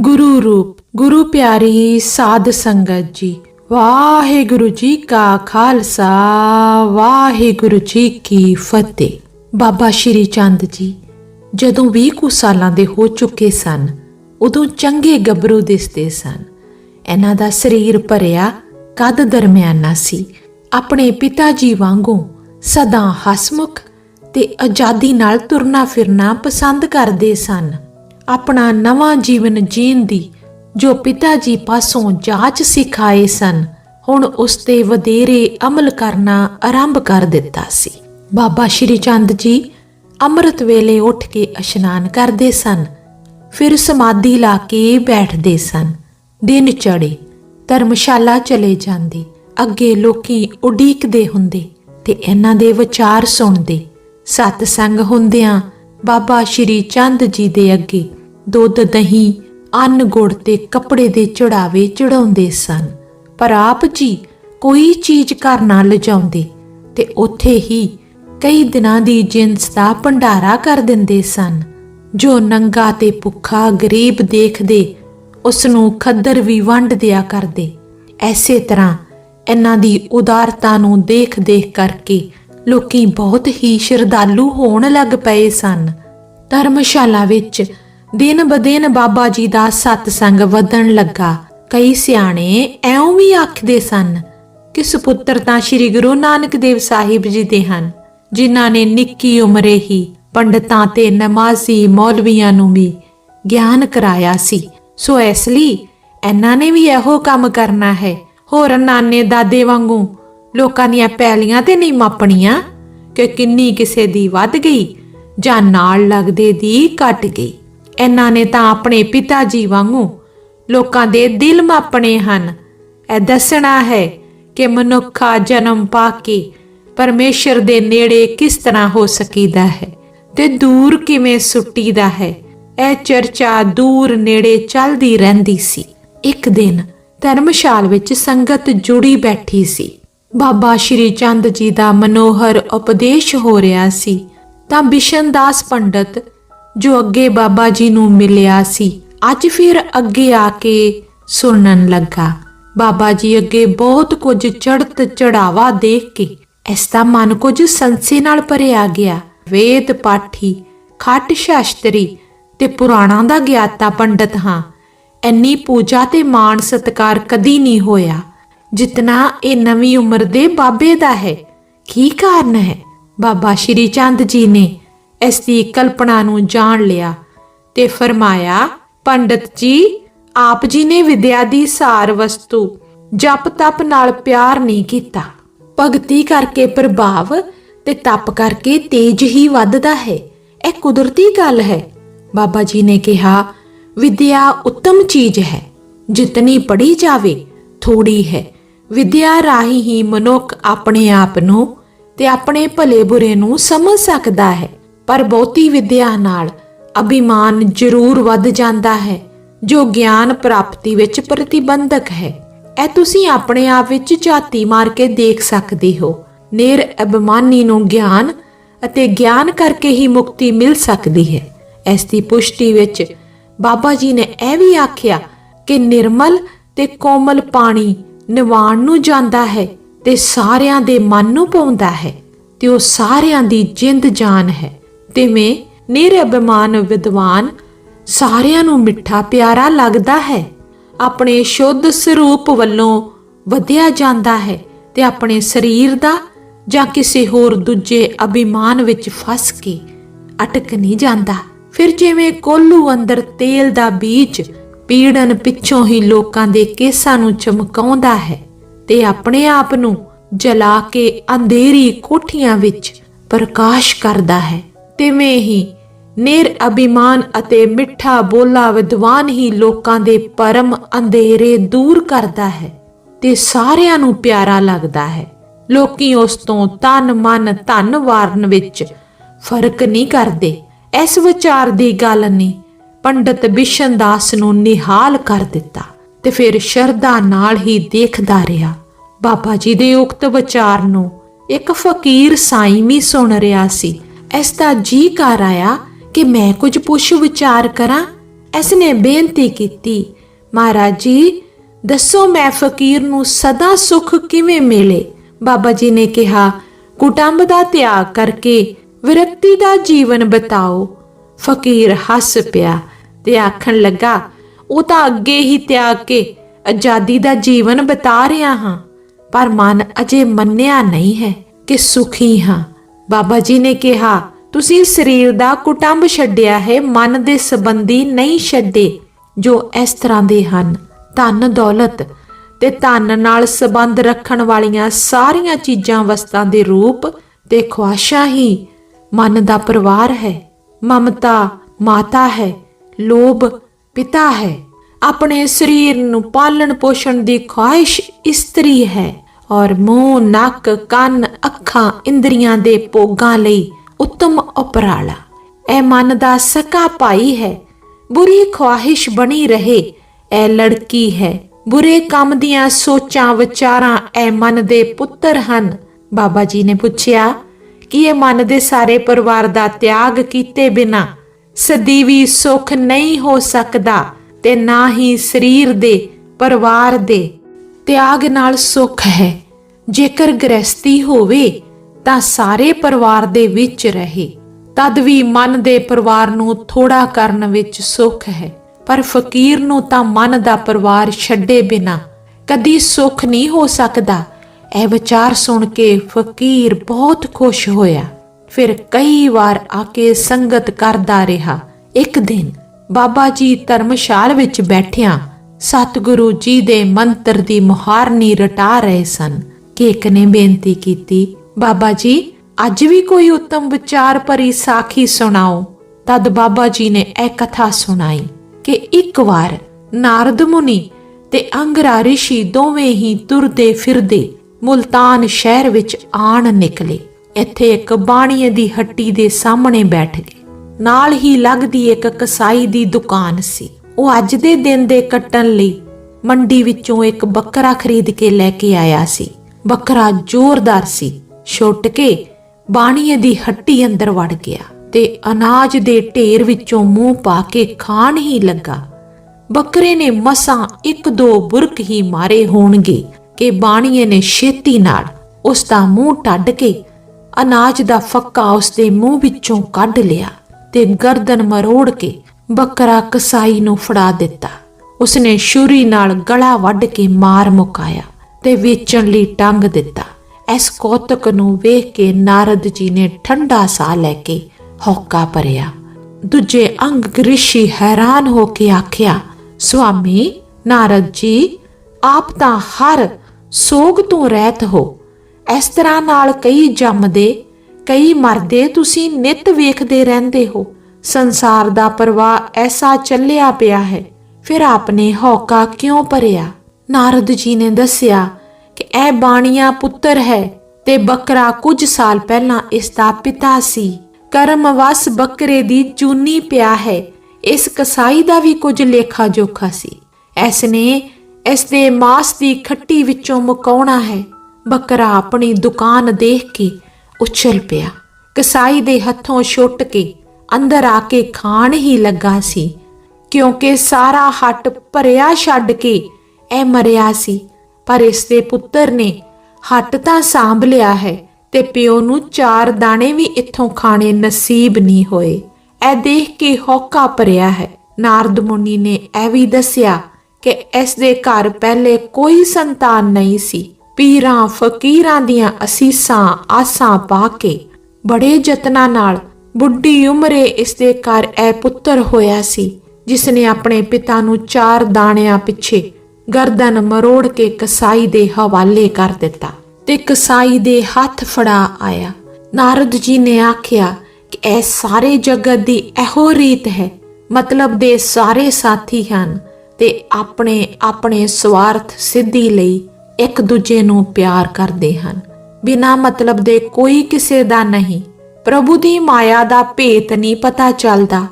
ਗੁਰੂ ਰੂਪ, ਗੁਰੂ ਪਿਆਰੀ ਸਾਧ ਸੰਗਤ ਜੀ। ਵਾਹਿਗੁਰੂ ਜੀ ਕਾ ਖਾਲਸਾ, ਵਾਹਿਗੁਰੂ ਜੀ ਕੀ ਫਤਿਹ। ਬਾਬਾ ਸ਼੍ਰੀ ਚੰਦ ਜੀ, ਜਦੋਂ 20 ਕੁ ਸਾਲਾਂ ਦੇ ਹੋ ਚੁੱਕੇ ਸਨ, ਉਦੋਂ ਚੰਗੇ ਗੱਭਰੂ ਦਿਸਦੇ ਸਨ। ਇਹਨਾਂ ਦਾ ਸਰੀਰ ਭਰਿਆ ਕੱਦ ਦਰਮਿਆਨਾ ਸੀ। ਆਪਣੇ ਪਿਤਾ ਜੀ ਵਾਂਗੂ ਸਦਾ ਹਸਮੁਖ ਤੇ ਆਜ਼ਾਦੀ ਨਾਲ ਤੁਰਨਾ ਫਿਰਨਾ ਪਸੰਦ ਕਰਦੇ ਸਨ। ਆਪਣਾ ਨਵਾਂ ਜੀਵਨ ਜੀਣ ਦੀ, ਜੋ ਪਿਤਾ ਜੀ ਪਾਸੋਂ ਜਾਚ ਸਿਖਾਏ ਸਨ, ਹੁਣ ਉਸ ਤੇ ਵਧੇਰੇ ਅਮਲ ਕਰਨਾ ਆਰੰਭ ਕਰ ਦਿੱਤਾ ਸੀ। ਬਾਬਾ ਸ਼੍ਰੀ ਚੰਦ ਜੀ ਅੰਮ੍ਰਿਤ ਵੇਲੇ ਉੱਠ ਕੇ ਇਸ਼ਨਾਨ ਕਰਦੇ ਸਨ, ਫਿਰ ਸਮਾਧੀ ਲਾ ਕੇ ਬੈਠਦੇ ਸਨ। ਦਿਨ ਚੜੇ ਧਰਮਸ਼ਾਲਾ ਚਲੇ ਜਾਂਦੇ, ਅੱਗੇ ਲੋਕੀ ਉਡੀਕਦੇ ਹੁੰਦੇ ਤੇ ਇਹਨਾਂ ਦੇ ਵਿਚਾਰ ਸੁਣਦੇ। ਸਤ ਸੰਗ ਹੁੰਦਿਆਂ ਬਾਬਾ ਸ਼੍ਰੀ ਚੰਦ ਜੀ ਦੇ ਅੱਗੇ ਦੁੱਧ, ਦਹੀਂ, ਅੰਨ, ਗੁੜ ਤੇ ਕੱਪੜੇ ਦੇ ਚੜਾਵੇ ਚੜਾਉਂਦੇ ਸਨ। ਪਰ ਆਪ ਜੀ ਕੋਈ ਚੀਜ਼ ਘਰ ਨਾ ਲਿਜਾਉਂਦੇ ਤੇ ਉੱਥੇ ਹੀ ਕਈ ਦਿਨਾਂ ਦੀ ਜਿੰਸ ਦਾ ਭੰਡਾਰਾ ਕਰ ਦਿੰਦੇ ਸਨ। ਜੋ ਨੰਗਾ ਤੇ ਭੁੱਖਾ ਗਰੀਬ ਦੇਖਦੇ ਉਸ ਨੂੰ ਖੱਦਰ ਵੀ ਵੰਡ ਦਿਆ ਕਰਦੇ। ਐਸੇ ਤਰ੍ਹਾਂ ਇਹਨਾਂ ਦੀ ਉਦਾਰਤਾ ਨੂੰ ਦੇਖ-ਦੇਖ ਕਰਕੇ ਲੋਕੀ ਬਹੁਤ ਹੀ ਸ਼ਰਧਾਲੂ ਹੋਣ ਲੱਗ ਪਏ ਸਨ। ਧਰਮਸ਼ਾਲਾ ਵਿੱਚ ਦਿਨ ਬਦਿਨ ਬਾਬਾ ਜੀ ਦਾ ਸਤਸੰਗ ਵਧਣ ਲੱਗਾ। ਕਈ ਸਿਆਣੇ ਐਉਂ ਵੀ ਆਖਦੇ ਸਨ ਕਿ ਸੁਪੁੱਤਰ ਤਾਂ ਸ੍ਰੀ ਗੁਰੂ ਨਾਨਕ ਦੇਵ ਸਾਹਿਬ ਜੀ ਦੇ ਹਨ, ਜਿਨ੍ਹਾਂ ਨੇ ਨਿੱਕੀ ਉਮਰੇ ਹੀ ਪੰਡਤਾਂ ਤੇ ਨਮਾਜ਼ੀ ਮੌਲਵੀਆਂ ਨੂੰ ਵੀ ਗਿਆਨ ਕਰਾਇਆ ਸੀ। ਸੋ ਇਸ ਲਈ ਇਹਨਾਂ ਨੇ ਵੀ ਇਹੋ ਕੰਮ ਕਰਨਾ ਹੈ। ਹੋਰ ਨਾਨੇ ਦਾਦੇ ਵਾਂਗੂ ਲੋਕਾਂ ਦੀਆਂ ਪੈਲੀਆਂ ਤੇ ਨਹੀਂ ਮਾਪਣੀਆਂ ਕਿ ਕਿੰਨੀ ਕਿਸੇ ਦੀ ਵੱਧ ਗਈ ਜਾਂ ਨਾਲ ਲੱਗਦੇ ਦੀ ਘਟ ਗਈ। ਇਹਨਾਂ ਨੇ ਤਾਂ ਆਪਣੇ ਪਿਤਾ ਜੀ ਵਾਂਗੂ ਲੋਕਾਂ ਦੇ ਦਿਲ ਮਾਪਣੇ ਹਨ। ਇਹ ਦੱਸਣਾ ਹੈ ਕਿ ਮਨੁੱਖਾ ਜਨਮ ਪਾ ਕੇ ਪਰਮੇਸ਼ਰ ਦੇ ਨੇੜੇ ਕਿਸ ਤਰ੍ਹਾਂ ਹੋ ਸਕੀਦਾ ਹੈ ਤੇ ਦੂਰ ਕਿਵੇਂ ਸੁੱਟੀਦਾ ਹੈ। ਇਹ ਚਰਚਾ ਦੂਰ ਨੇੜੇ ਚੱਲਦੀ ਰਹਿੰਦੀ ਸੀ। ਇੱਕ ਦਿਨ ਧਰਮਸ਼ਾਲ ਵਿੱਚ ਸੰਗਤ ਜੁੜੀ ਬੈਠੀ ਸੀ। ਬਾਬਾ ਸ਼੍ਰੀ ਚੰਦ ਜੀ ਦਾ ਮਨੋਹਰ ਉਪਦੇਸ਼ ਹੋ ਰਿਹਾ ਸੀ। ਤਾਂ ਬਿਸ਼ਨਦਾਸ ਪੰਡਤ ਜੋ ਅੱਗੇ ਬਾਬਾ ਜੀ ਨੂੰ ਮਿਲਿਆ ਸੀ, ਅੱਜ ਫਿਰ ਅੱਗੇ ਆ ਕੇ ਸੁਣਨ ਲੱਗਾ। ਬਾਬਾ ਜੀ ਅੱਗੇ ਬਹੁਤ ਕੁਝ ਚੜਤ ਚੜਾਵਾ ਦੇਖ ਕੇ ਇਸ ਦਾ ਮਨ ਕੁਝ ਸੰਸੇ ਨਾਲ ਭਰਿਆ ਗਿਆ। ਵੇਦ ਪਾਠੀ, ਖੱਟ ਸ਼ਾਸਤਰੀ ਤੇ ਪੁਰਾਣਾਂ ਦਾ ਗਿਆਤਾ ਪੰਡਤ ਹਾਂ। ਐਨੀ ਪੂਜਾ ਤੇ ਮਾਣ ਸਤਕਾਰ ਕਦੀ ਨਹੀਂ ਹੋਇਆ। ਜਿਤਨਾ ਇਹ ਨਵੀਂ ਉਮਰ ਦੇ ਬਾਬੇ ਦਾ ਹੈ। ਕੀ ਕਾਰਨ ਹੈ? ਬਾਬਾ ਸ਼੍ਰੀ ਚੰਦ ਜੀ ਨੇ ਇਸ ਦੀ ਕਲਪਨਾ ਨੂੰ ਜਾਣ ਲਿਆ ਤੇ ਫਰਮਾਇਆ, ਪੰਡਤ ਜੀ, ਆਪ ਜੀ ਨੇ ਵਿਦਿਆ ਦੀ ਸਾਰ ਵਸਤੂ ਜਪ ਤਪ ਨਾਲ ਪਿਆਰ ਨਹੀਂ ਕੀਤਾ। ਭਗਤੀ ਕਰਕੇ ਪ੍ਰਭਾਵ ਤੇ ਤਪ ਕਰਕੇ ਤੇਜ ਹੀ ਵੱਧਦਾ ਹੈ। ਇਹ ਕੁਦਰਤੀ ਗੱਲ ਹੈ। ਬਾਬਾ ਜੀ ਨੇ ਕਿਹਾ, ਵਿਦਿਆ ਉੱਤਮ ਚੀਜ਼ ਹੈ। ਜਿਤਨੀ ਪੜੀ ਜਾਵੇ ਥੋੜੀ ਹੈ। ਵਿਦਿਆ ਰਾਹੀਂ ਹੀ ਮਨੁੱਖ ਆਪਣੇ ਆਪ ਨੂੰ ਤੇ ਆਪਣੇ ਭਲੇ ਬੁਰੇ ਨੂੰ ਸਮਝ ਸਕਦਾ ਹੈ। ਪਰ ਬਹੁਤੀ ਵਿਦਿਆ ਨਾਲ ਅਭਿਮਾਨ ਜ਼ਰੂਰ ਵੱਧ ਜਾਂਦਾ ਹੈ, ਜੋ ਗਿਆਨ ਪ੍ਰਾਪਤੀ ਵਿੱਚ ਪ੍ਰਤੀਬੰਧਕ ਹੈ। ਇਹ ਤੁਸੀਂ ਆਪਣੇ ਆਪ ਵਿੱਚ ਝਾਤੀ ਮਾਰ ਕੇ ਦੇਖ ਸਕਦੇ ਹੋ। ਨੇਰ ਅਭਿਮਾਨੀ ਨੂੰ ਗਿਆਨ ਅਤੇ ਗਿਆਨ ਕਰਕੇ ਹੀ ਮੁਕਤੀ ਮਿਲ ਸਕਦੀ ਹੈ। ਇਸ ਦੀ ਪੁਸ਼ਟੀ ਵਿੱਚ ਬਾਬਾ ਜੀ ਨੇ ਇਹ ਵੀ ਆਖਿਆ ਕਿ ਨਿਰਮਲ ਤੇ ਕੋਮਲ ਪਾਣੀ ਨਿਵਾਣ ਨੂੰ ਜਾਂਦਾ ਹੈ ਤੇ ਸਾਰਿਆਂ ਦੇ ਮਨ ਨੂੰ ਪਾਉਂਦਾ ਹੈ ਤੇ ਉਹ ਸਾਰਿਆਂ ਦੀ ਜਿੰਦ ਜਾਨ ਹੈ। ਤਿਵੇਂ ਨਿਰਅਭਿਮਾਨ ਵਿਦਵਾਨ ਸਾਰਿਆਂ ਨੂੰ ਮਿੱਠਾ ਪਿਆਰਾ ਲੱਗਦਾ ਹੈ। ਆਪਣੇ ਸ਼ੁੱਧ ਸਰੂਪ ਵੱਲੋਂ ਵਧਿਆ ਜਾਂਦਾ ਹੈ ਤੇ ਆਪਣੇ ਸਰੀਰ ਦਾ ਜਾਂ ਕਿਸੇ ਹੋਰ ਦੂਜੇ ਅਭਿਮਾਨ ਵਿੱਚ ਫਸ ਕੇ ਅਟਕ ਨਹੀਂ ਜਾਂਦਾ। ਫਿਰ ਜਿਵੇਂ ਕੋਲੂ ਅੰਦਰ ਤੇਲ ਦਾ ਬੀਜ ਪੀੜਨ ਪਿੱਛੋਂ ਹੀ ਲੋਕਾਂ ਦੇ ਕੇਸਾਂ ਨੂੰ ਚਮਕਾਉਂਦਾ ਹੈ ਤੇ ਆਪਣੇ ਆਪ ਨੂੰ ਜਲਾ ਕੇ ਅੰਧੇਰੀ ਕੋਠੀਆਂ ਵਿੱਚ ਪ੍ਰਕਾਸ਼ ਕਰਦਾ ਹੈ। ਤਿਵੇਂ ਹੀ ਨਿਰ ਅਭਿਮਾਨ ਅਤੇ ਮਿੱਠਾ ਬੋਲਾ ਵਿਦਵਾਨ ਹੀ ਲੋਕਾਂ ਦੇ ਪਰਮ ਅੰਧੇਰੇ ਦੂਰ ਕਰਦਾ ਹੈ ਤੇ ਸਾਰਿਆਂ ਨੂੰ ਪਿਆਰਾ ਲੱਗਦਾ ਹੈ। ਲੋਕੀ ਉਸ ਤੋਂ ਤਨ ਮਨ ਧਨ ਵਾਰਨ ਵਿੱਚ ਫ਼ਰਕ ਨਹੀਂ ਕਰਦੇ। ਇਸ ਵਿਚਾਰ ਦੀ ਗੱਲ ਨੇ ਪੰਡਤ ਬਿਸ਼ਨ ਦਾਸ ਨੂੰ ਨਿਹਾਲ ਕਰ ਦਿੱਤਾ ਤੇ ਫਿਰ ਸ਼ਰਧਾ ਨਾਲ ਹੀ ਦੇਖਦਾ ਰਿਹਾ। ਬਾਬਾ ਜੀ ਦੇ ਉਕਤ ਵਿਚਾਰ ਨੂੰ ਇੱਕ ਫਕੀਰ ਸਾਈਂ ਵੀ ਸੁਣ ਰਿਹਾ ਸੀ। ਇਸ ਦਾ ਜੀ ਕਰ ਆਇਆ ਕਿ ਮੈਂ ਕੁਝ ਪੁੱਛ ਵਿਚਾਰ ਕਰਾਂ। ਇਸ ਨੇ ਬੇਨਤੀ ਕੀਤੀ, ਮਹਾਰਾਜ ਜੀ, ਦੱਸੋ ਮੈਂ ਫਕੀਰ ਨੂੰ ਸਦਾ ਸੁਖ ਕਿਵੇਂ ਮਿਲੇ? ਬਾਬਾ ਜੀ ਨੇ ਕਿਹਾ, ਕੁਟੰਬ ਦਾ ਤਿਆਗ ਕਰਕੇ ਵਿਰਕਤੀ ਦਾ ਜੀਵਨ ਬਿਤਾਓ। ਫਕੀਰ ਹੱਸ ਪਿਆ ਤੇ ਆਖਣ ਲੱਗਾ, ਉਹ ਤਾਂ ਅੱਗੇ ਹੀ ਤਿਆਗ ਕੇ ਆਜ਼ਾਦੀ ਦਾ ਜੀਵਨ ਬਿਤਾ ਰਿਹਾ ਹਾਂ, ਪਰ ਮਨ ਅਜੇ ਮੰਨਿਆ ਨਹੀਂ ਹੈ ਕਿ ਸੁਖੀ ਹਾਂ। ਬਾਬਾ ਜੀ ਨੇ ਕਿਹਾ, ਤੁਸੀਂ ਸਰੀਰ ਦਾ ਕੁਟੰਬ ਛੱਡਿਆ ਹੈ, ਮਨ ਦੇ ਸੰਬੰਧੀ ਨਹੀਂ ਛੱਡੇ, ਜੋ ਇਸ ਤਰ੍ਹਾਂ ਦੇ ਹਨ। ਧਨ ਦੌਲਤ ਤੇ ਧਨ ਨਾਲ ਸੰਬੰਧ ਰੱਖਣ ਵਾਲੀਆਂ ਸਾਰੀਆਂ ਚੀਜ਼ਾਂ ਵਸਤਾਂ ਦੇ ਰੂਪ ਤੇ ਖੁਆਇਸ਼ਾਂ ਹੀ ਮਨ ਦਾ ਪਰਿਵਾਰ ਹੈ। ਮਮਤਾ ਮਾਤਾ ਹੈ, ਲੋਭ ਪਿਤਾ ਹੈ। ਆਪਣੇ ਸਰੀਰ ਨੂੰ ਪਾਲਣ ਪੋਸ਼ਣ ਦੀ ਖੁਆਇਸ਼ ਇਸਤਰੀ ਹੈ। ਔਰ ਮੂੰਹ, ਨੱਕ, ਕੰਨ, ਅੱਖਾਂ ਇੰਦਰੀਆਂ ਦੇ ਭੋਗਾਂ ਲਈ ਉੱਤਮ ਉਪਰਾਲਾ। ਇਹ ਮਨ ਦਾ ਸਕਾ ਭਾਈ ਹੈ। ਬੁਰੀ ਖੁਆਇਸ਼ ਬਣੀ ਰਹੇ ਇਹ ਲੜਕੀ ਹੈ। ਬੁਰੇ ਕੰਮ ਦੀਆਂ ਸੋਚਾਂ, ਵਿਚਾਰਾਂ ਇਹ ਮਨ ਦੇ ਪੁੱਤਰ ਹਨ। ਬਾਬਾ ਜੀ ਨੇ ਪੁੱਛਿਆ, ਕਿ ਇਹ ਮਨ ਦੇ ਸਾਰੇ ਪਰਿਵਾਰ ਦਾ ਤਿਆਗ ਕੀਤੇ ਬਿਨਾ ਸਦੀਵੀ ਸੁਖ ਨਹੀਂ ਹੋ ਸਕਦਾ ਤੇ ਨਾ ਹੀ ਸਰੀਰ ਦੇ, ਪਰਿਵਾਰ ਦੇ ਤਿਆਗ ਨਾਲ ਸੁਖ ਹੈ। ਜੇਕਰ ਗ੍ਰਸਤੀ ਹੋਵੇ, ਤਾਂ ਸਾਰੇ ਪਰਿਵਾਰ ਦੇ ਵਿੱਚ ਰਹੇ। ਤਦ ਵੀ ਮਨ ਦੇ ਪਰਿਵਾਰ ਨੂੰ ਥੋੜਾ ਕਰਨ ਵਿੱਚ ਸੁਖ ਹੈ। ਪਰ ਫਕੀਰ ਨੂੰ ਤਾਂ ਮਨ ਦਾ ਪਰਿਵਾਰ ਛੱਡੇ ਬਿਨਾ ਕਦੀ ਸੁਖ ਨਹੀਂ ਹੋ ਸਕਦਾ। ਇਹ ਵਿਚਾਰ ਸੁਣ ਕੇ ਫਕੀਰ ਬਹੁਤ ਖੁਸ਼ ਹੋਇਆ। ਫਿਰ ਕਈ ਵਾਰ ਆ ਕੇ ਸੰਗਤ ਕਰਦਾ ਰਿਹਾ। ਇੱਕ ਦਿਨ ਬਾਬਾ ਜੀ ਧਰਮਸ਼ਾਲ ਵਿੱਚ ਬੈਠਿਆਂ ਸਤਿਗੁਰੂ ਜੀ ਦੇ ਮੰਤਰ ਦੀ ਮੁਹਾਰਨੀ ਰਟਾ ਰਹੇ ਸਨ। ਕੇਕ ਨੇ ਬੇਨਤੀ ਕੀਤੀ, ਬਾਬਾ ਜੀ, ਅੱਜ ਵੀ ਕੋਈ ਉੱਤਮ ਵਿਚਾਰ ਭਰੀ ਸਾਖੀ ਸੁਣਾਓ। ਤਦ ਬਾਬਾ ਜੀ ਨੇ ਇਹ ਕਥਾ ਸੁਣਾਈ ਕਿ ਇੱਕ ਵਾਰ ਨਾਰਦ ਮੁਨੀ ਤੇ ਅੰਗਰਾ ਰਿਸ਼ੀ ਦੋਵੇਂ ਹੀ ਤੁਰਦੇ ਫਿਰਦੇ ਮੁਲਤਾਨ ਸ਼ਹਿਰ ਵਿੱਚ ਆਣ ਨਿਕਲੇ। ਇੱਥੇ ਇੱਕ ਬਾਣੀਏ ਦੀ ਹੱਟੀ ਦੇ ਸਾਹਮਣੇ ਬੈਠ ਗਏ। ਨਾਲ ਹੀ ਲੱਗਦੀ ਇੱਕ ਕਸਾਈ ਦੀ ਦੁਕਾਨ ਸੀ। ਉਹ ਅੱਜ ਦੇ ਦਿਨ ਦੇ ਕੱਟਣ ਲਈ ਮੰਡੀ ਵਿੱਚੋਂ ਇੱਕ ਬੱਕਰਾ ਖਰੀਦ ਕੇ ਲੈ ਕੇ ਆਇਆ ਸੀ। ਬੱਕਰਾ ਜ਼ੋਰਦਾਰ ਸੀ। ਛੁੱਟ ਕੇ ਬਾਣੀਏ ਦੀ ਹੱਟੀ ਅੰਦਰ ਵੜ ਗਿਆ ਤੇ ਅਨਾਜ ਦੇ ਢੇਰ ਵਿੱਚੋਂ ਮੂੰਹ ਪਾ ਕੇ ਖਾਣ ਹੀ ਲੱਗਾ। ਬੱਕਰੇ ਨੇ ਮਸਾਂ ਇੱਕ ਦੋ ਬੁਰਕ ਹੀ ਮਾਰੇ ਹੋਣਗੇ ਕਿ ਬਾਣੀਏ ਨੇ ਛੇਤੀ ਨਾਲ ਉਸ ਦਾ ਮੂੰਹ ਟੱਡ ਕੇ ਅਨਾਜ ਦਾ ਫੱਕਾ ਉਸ ਦੇ ਮੂੰਹ ਵਿੱਚੋਂ ਕੱਢ ਲਿਆ ਤੇ ਗਰਦਨ ਮਰੋੜ ਕੇ ਬੱਕਰਾ ਕਸਾਈ ਨੂੰ ਫੜਾ ਦਿੱਤਾ। ਉਸਨੇ ਛੁਰੀ ਨਾਲ ਗਲਾ ਵੱਢ ਕੇ ਮਾਰ ਮੁਕਾਇਆ ਤੇ ਵੇਚਣ ਲਈ ਟੰਗ ਦਿੱਤਾ। ਇਸ ਕੌਤਕ ਨੂੰ ਵੇਖ ਕੇ ਨਾਰਦ ਜੀ ਨੇ ਠੰਡਾ ਸਾਹ ਲੈ ਕੇ ਹੌਕਾ ਭਰਿਆ। ਦੂਜੇ ਅੰਗ ਰਿਸ਼ੀ ਹੈਰਾਨ ਹੋ ਕੇ ਆਖਿਆ, ਸੁਆਮੀ, ਨਾਰਦ ਜੀ, ਆਪ ਤਾਂ ਹਰ ਸੋਗ ਤੋਂ ਰਹਿਤ ਹੋ। ਇਸ ਤਰ੍ਹਾਂ ਨਾਲ ਕਈ ਜੰਮਦੇ, ਕਈ ਮਰਦੇ ਤੁਸੀਂ ਨਿਤ ਵੇਖਦੇ ਰਹਿੰਦੇ ਹੋ। ਸੰਸਾਰ ਦਾ ਪ੍ਰਵਾਹ ਐਸਾ ਚੱਲਿਆ ਪਿਆ ਹੈ। ਫਿਰ ਆਪਨੇ ਹੌਕਾ ਕਿਉਂ ਭਰਿਆ? ਨਾਰਦ ਜੀ ਨੇ ਦੱਸਿਆ ਕਿ ਇਹ ਬਾਣੀਆ ਪੁੱਤਰ ਹੈ ਤੇ ਬੱਕਰਾ ਕੁਝ ਸਾਲ ਪਹਿਲਾਂ ਇਸ ਦਾ ਪਿਤਾ ਸੀ। ਕਰਮ ਵਸ ਬੱਕਰੇ ਦੀ ਚੂਨੀ ਪਿਆ ਹੈ। ਇਸ ਕਸਾਈ ਦਾ ਵੀ ਕੁਝ ਲੇਖਾ ਜੋਖਾ ਸੀ। ਇਸ ਨੇ ਇਸ ਦੇ ਮਾਸ ਦੀ ਖੱਟੀ ਵਿੱਚੋਂ ਮੁਕਾਉਣਾ ਹੈ। ਬੱਕਰਾ ਆਪਣੀ ਦੁਕਾਨ ਦੇਖ ਕੇ ਉਛਲ ਪਿਆ। ਕਸਾਈ ਦੇ ਹੱਥੋਂ ਛੁੱਟ ਕੇ ਅੰਦਰ ਆ ਕੇ ਖਾਣ ਹੀ ਲੱਗਾ ਸੀ, ਕਿਉਂਕਿ ਸਾਰਾ ਹੱਟ ਭਰਿਆ ਛੱਡ ਕੇ ਇਹ ਮਰਿਆ ਸੀ। ਪਰ ਇਸ ਦੇ ਪੁੱਤਰ ਨੇ ਹੱਟ ਤਾਂ ਸਾਂਭ ਲਿਆ ਹੈ ਤੇ ਪਿਓ ਨੂੰ ਚਾਰ ਦਾਣੇ ਵੀ ਇੱਥੋਂ ਖਾਣੇ ਨਸੀਬ ਨਹੀਂ ਹੋਏ। ਇਹ ਦੇਖ ਕੇ ਹੌਕਾ ਭਰਿਆ ਹੈ। ਨਾਰਦ ਮੁਨੀ ਨੇ ਇਹ ਵੀ ਦੱਸਿਆ ਕਿ ਇਸ ਦੇ ਘਰ ਪਹਿਲੇ ਕੋਈ ਸੰਤਾਨ ਨਹੀਂ ਸੀ। ਪੀਰਾਂ, ਫਕੀਰਾਂ ਦੀਆਂ ਅਸੀਸਾਂ ਆਸਾਂ ਪਾ ਕੇ ਬੜੇ ਯਤਨਾਂ ਨਾਲ ਬੁੱਢੀ ਉਮਰੇ ਇਸ ਦੇ ਘਰ ਇਹ ਪੁੱਤਰ ਹੋਇਆ ਸੀ ਜਿਸ ਨੇ ਆਪਣੇ ਪਿਤਾ ਨੂੰ ਚਾਰ ਦਾਣਿਆਂ ਪਿੱਛੇ ਗਰਦਨ ਮਰੋੜ ਕੇ ਕਸਾਈ ਦੇ ਹਵਾਲੇ ਕਰ ਦਿੱਤਾ ਤੇ ਕਸਾਈ ਦੇ ਹੱਥ ਫੜਾ ਆਇਆ। ਨਾਰਦ ਜੀ ਨੇ ਆਖਿਆ ਕਿ ਇਹ ਸਾਰੇ ਜਗਤ ਦੀ ਇਹੋ ਰੀਤ ਹੈ, ਮਤਲਬ ਦੇ ਸਾਰੇ ਸਾਥੀ ਹਨ ਤੇ ਆਪਣੇ ਆਪਣੇ ਸਵਾਰਥ ਸਿੱਧੀ ਲਈ ਇੱਕ ਦੂਜੇ ਨੂੰ ਪਿਆਰ ਕਰਦੇ ਹਨ। ਬਿਨਾ ਮਤਲਬ ਦੇ ਕੋਈ ਕਿਸੇ ਦਾ ਨਹੀਂ। ਪ੍ਰਭੂ ਦੀ ਮਾਇਆ ਦਾ ਭੇਤ ਨਹੀਂ ਪਤਾ ਚੱਲਦਾ।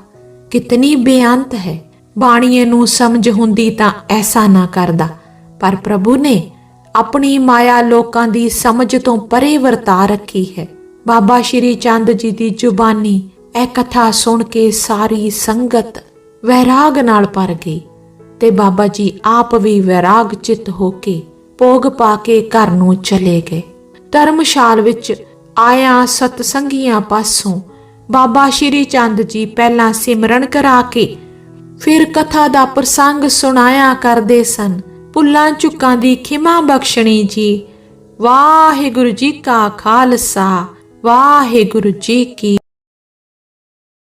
ਕਿਤਨੀ ਬੇਅੰਤ ਹੈ। ਬਾਣੀਏ ਨੂੰ ਸਮਝ ਹੁੰਦੀ ਤਾਂ ਐਸਾ ਨਾ ਕਰਦਾ। ਪਰ ਪ੍ਰਭੂ ਨੇ ਆਪਣੀ ਮਾਇਆ ਲੋਕਾਂ ਦੀ ਸਮਝ ਤੋਂ ਪਰੇ ਵਰਤਾ ਰੱਖੀ ਹੈ। ਬਾਬਾ ਸ਼੍ਰੀ ਚੰਦ ਜੀ ਦੀ ਜ਼ੁਬਾਨੀ ਇਹ ਕਥਾ ਸੁਣ ਕੇ ਸਾਰੀ ਸੰਗਤ ਵੈਰਾਗ ਨਾਲ ਭਰ ਗਈ ਤੇ ਬਾਬਾ ਜੀ ਆਪ ਵੀ ਵੈਰਾਗ ਚਿਤ ਹੋ ਕੇ ਭੋਗ ਪਾ ਕੇ ਘਰ ਨੂੰ ਚਲੇ ਗਏ। ਧਰਮਸ਼ਾਲ ਵਿੱਚ ਆਇਆ ਸਤਸੰਗੀਆਂ ਪਾਸੋਂ ਬਾਬਾ ਸ਼੍ਰੀ ਚੰਦ ਜੀ ਪਹਿਲਾਂ ਸਿਮਰਨ ਕਰਾ ਕੇ ਫਿਰ ਕਥਾ ਦਾ ਪ੍ਰਸੰਗ ਸੁਣਾਇਆ ਕਰਦੇ ਸਨ। ਪੁੱਲਾਂ ਚੁੱਕਾਂ ਦੀ ਖਿਮਾ ਬਖਸ਼ਣੀ ਜੀ। ਵਾਹਿਗੁਰੂ ਜੀ ਕਾ ਖਾਲਸਾ, ਵਾਹਿਗੁਰੂ ਜੀ ਕੀ